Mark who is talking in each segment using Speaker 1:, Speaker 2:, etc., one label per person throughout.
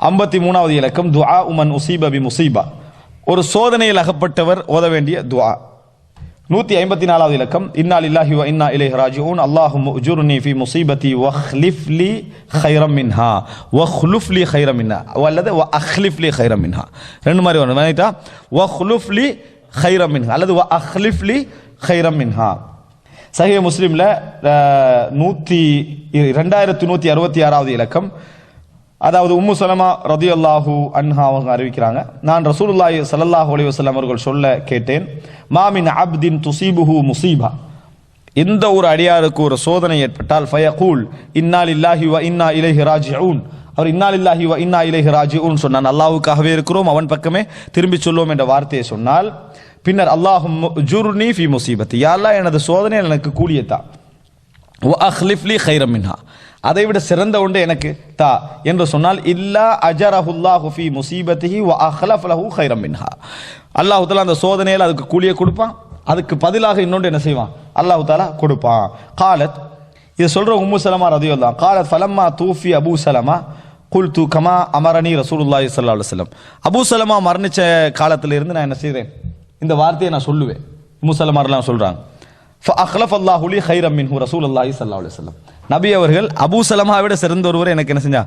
Speaker 1: ஐம்பத்தி மூணாவது இலக்கம் துஆ உமன் உசீப பி முசீபா. ஒரு சோதனையில் அகப்பட்டவர் ஓத வேண்டிய துஆ. நூத்தி ஐம்பத்தி நாலாவது இலக்கம் இன்னா இல்லாஹி வ இன்னா இலைஹி ராஜிஊன். அல்லாஹு உஜுர்னி ஃபி முஸீபதி வஹ்லிஃப் லி கைரம் மின்ஹா. வஹ்லுஃப் லி மின்ஹா. அல்லது வ அஹ்லிஃப் லி மின்ஹா. ரெண்டு மாதிரி வரும். நினைத்தா வஹ்லுஃப் லி மின்ஹா. அல்லது வ அஹ்லிஃப் லி மின்ஹா. சஹீஹ் முஸ்லீமில் நூற்றி ரெண்டாயிரத்து ரெண்டாயிரத்தி அறுபத்தி ஆறாவது இலக்கம் அதாவது உம்மு சலமா ரதியல்லாஹு அன்ஹா அவங்க அறிவிக்கிறாங்க. நான் ரசூலுல்லாஹி ஸல்லல்லாஹு அலி வஸல்லம் அவர்கள் சொல்ல கேட்டேன் மாமின் அப்தின் துசீபுஹு முசீபா. எந்த ஒரு அடியாருக்கு ஒரு சோதனை ஏற்பட்டால் ஃபயகூல் இன்னால் இல்லாஹி வ இன்னா இலைஹி ராஜிஊன். அவர் இன்னால் இல்லாஹி வ இன்னா இலைஹி ராஜிஊன் சொன்னான். அல்லாஹுக்காகவே இருக்கிறோம் அவன் பக்கமே திரும்பி சொல்லுவோம் என்ற வார்த்தையை சொன்னால் பின்னர் அல்லாஹும் ஜுர்னி ஃபி முசீபத் யாரெல்லாம் எனது சோதனை எனக்கு கூலியத்தா? அஹ்லிஃப்லி ஹைரமின்ஹா அதைவிட அதை விட சிறந்த ஒன்று எனக்கு தா என்று சொன்னால் இல்லா அஜரஹுல்லாஹு ஃபி முசீபத்திஹி வ அஹ்லஃப் ஹைரம் மின்ஹா. அல்லாஹ் அந்த சோதனையில் அதுக்கு கூலியை கொடுப்பான். அதுக்கு பதிலாக இன்னொன்று என்ன செய்வான்? அல்லாஹு தாலா கொடுப்பான். காலத் இது சொல்ற உம்மு சலமா தான் காலத் ஃபலம்மா தூஃபி அபு சலமா குல்து கமா அமரணி ரசூலுல்லாஹி சல்லா அலுவலம் அபு சலமா மரணிச்ச காலத்திலிருந்து நான் என்ன செய்தேன் இந்த வார்த்தையை நான் சொல்லுவேன். உம்மு சொல்கிறாங்க சொல்றாங்க ஃபஅக்லஃப் அல்லாஹு லி ரசூல் மின்ஹு ரசூலுல்லாஹி ஸல்லல்லாஹு நபி அவர்கள் அபூ சலமாவை விட சிறந்த ஒருவரை எனக்கு என்ன செஞ்சா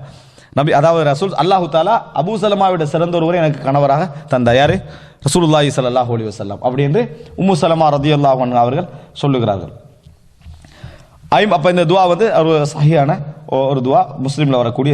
Speaker 1: நபி அதாவது ரசூல் அல்லாஹு தாலா அபூ சலமாவை விட சிறந்த ஒருவரை எனக்கு கணவராக தந்தா யாரு? ரசூலுல்லாஹி ஸல்லல்லாஹு அலி வசல்லாம் அப்படி என்று உம்மு சலமா ரதியல்லாஹு அன்ஹா அவர்கள் சொல்லுகிறார்கள். ஐம் அப்ப இந்த துவா வந்து ஒரு சஹியான ஒரு துவா முஸ்லீம்ல வரக்கூடிய